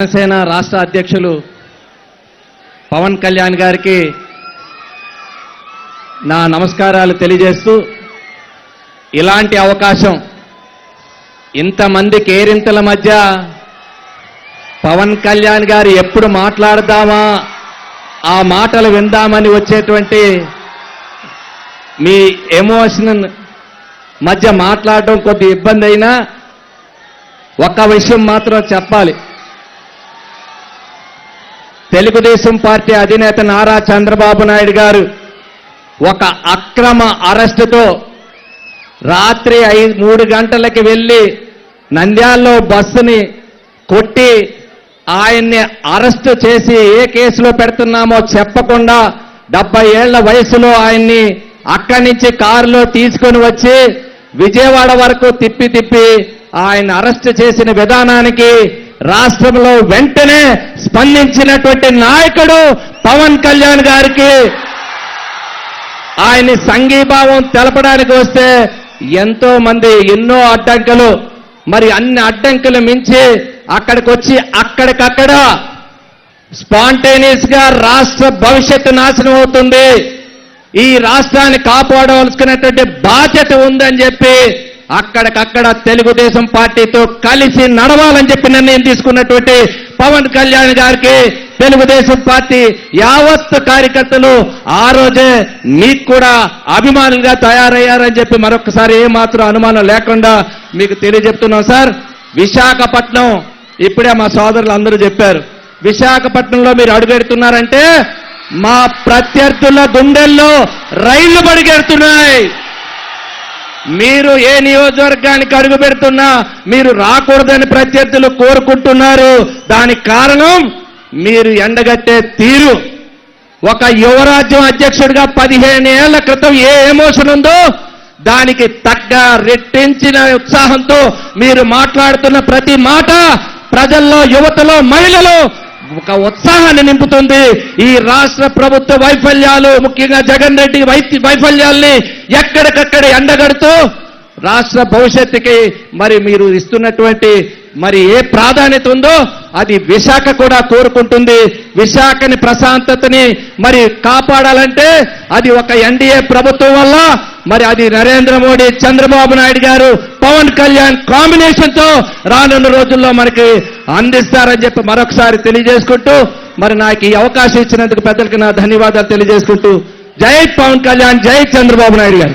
జనసేన రాష్ట్ర అధ్యక్షులు పవన్ కళ్యాణ్ గారికి నా నమస్కారాలు తెలియజేస్తూ ఇలాంటి అవకాశం ఇంతమంది కేరింతల మధ్య పవన్ కళ్యాణ్ గారు ఎప్పుడు మాట్లాడదామా ఆ మాటలు విందామని వచ్చేటువంటి మీ ఎమోషన్ మధ్య మాట్లాడడం కొద్ది ఇబ్బంది అయినా ఒక్క విషయం మాత్రం చెప్పాలి. తెలుగుదేశం పార్టీ అధినేత నారా చంద్రబాబు నాయుడు గారు ఒక అక్రమ అరెస్టుతో రాత్రి ఐదు మూడు గంటలకి వెళ్ళి నంద్యాల్లో బస్సుని కొట్టి ఆయన్ని అరెస్టు చేసి ఏ కేసులో పెడుతున్నామో చెప్పకుండా డెబ్బై ఏళ్ళ వయసులో ఆయన్ని అక్కడి నుంచి కారులో తీసుకొని వచ్చి విజయవాడ వరకు తిప్పి తిప్పి ఆయన అరెస్ట్ చేసిన విధానానికి రాష్ట్రంలో వెంటనే స్పందించినటువంటి నాయకుడు పవన్ కళ్యాణ్ గారికి ఆయన్ని సంఘీభావం తెలపడానికి వస్తే ఎంతో మంది ఎన్నో అడ్డంకులు మరి అన్ని అడ్డంకులు మించి అక్కడికి వచ్చి అక్కడికక్కడ స్పాంటేనియస్గా రాష్ట్ర భవిష్యత్తు నాశనం అవుతుంది. ఈ రాష్ట్రాన్ని కాపాడవలసినటువంటి బాధ్యత ఉందని చెప్పి అక్కడికక్కడ తెలుగుదేశం పార్టీతో కలిసి నడవాలని చెప్పి నిర్ణయం తీసుకున్నటువంటి పవన్ కళ్యాణ్ గారికి తెలుగుదేశం పార్టీ యావత్ కార్యకర్తలు ఆ రోజే మీకు కూడా అభిమానులుగా తయారయ్యారని చెప్పి మరొకసారి ఏమాత్రం అనుమానం లేకుండా మీకు తెలియజెప్తున్నాం సార్. విశాఖపట్నం ఇప్పుడే మా సోదరులు అందరూ చెప్పారు. విశాఖపట్నంలో మీరు అడుగెడుతున్నారంటే మా ప్రత్యర్థుల గుండెల్లో రైళ్ళు పడిగెడుతున్నాయి మీరు ఏ నియోజకవర్గానికి అడుగు పెడుతున్నా మీరు రాకూడదని ప్రత్యర్థులు కోరుకుంటున్నారు. దానికి కారణం మీరు ఎండగట్టే తీరు. ఒక యువరాజ్యం అధ్యక్షుడిగా పదిహేను ఏళ్ళ క్రితం ఏ ఎమోషన్ ఉందో దానికి తగ్గ రెట్టించిన ఉత్సాహంతో మీరు మాట్లాడుతున్న ప్రతి మాట ప్రజల్లో యువతలో మహిళలు ఒక ఉత్సాహాన్ని నింపుతుంది. ఈ రాష్ట్ర ప్రభుత్వ వైఫల్యాలు ముఖ్యంగా జగన్ రెడ్డి వైద్య వైఫల్యాల్ని ఎక్కడికక్కడ ఎండగడుతూ రాష్ట్ర భవిష్యత్తుకి మరి మీరు ఇస్తున్నటువంటి మరి ఏ ప్రాధాన్యత ఉందో అది విశాఖ కూడా కోరుకుంటుంది. విశాఖని ప్రశాంతతని మరి కాపాడాలంటే అది ఒక ఎన్డీఏ ప్రభుత్వం వల్ల మరి అది నరేంద్ర మోడీ చంద్రబాబు నాయుడు గారు పవన్ కళ్యాణ్ కాంబినేషన్తో రానున్న రోజుల్లో మనకి అందిస్తారని చెప్పి మరొకసారి తెలియజేసుకుంటూ మరి నాకు ఈ అవకాశం ఇచ్చినందుకు పెద్దలకి నా ధన్యవాదాలు తెలియజేసుకుంటూ జై పవన్ కళ్యాణ్ జై చంద్రబాబు నాయుడు గారు.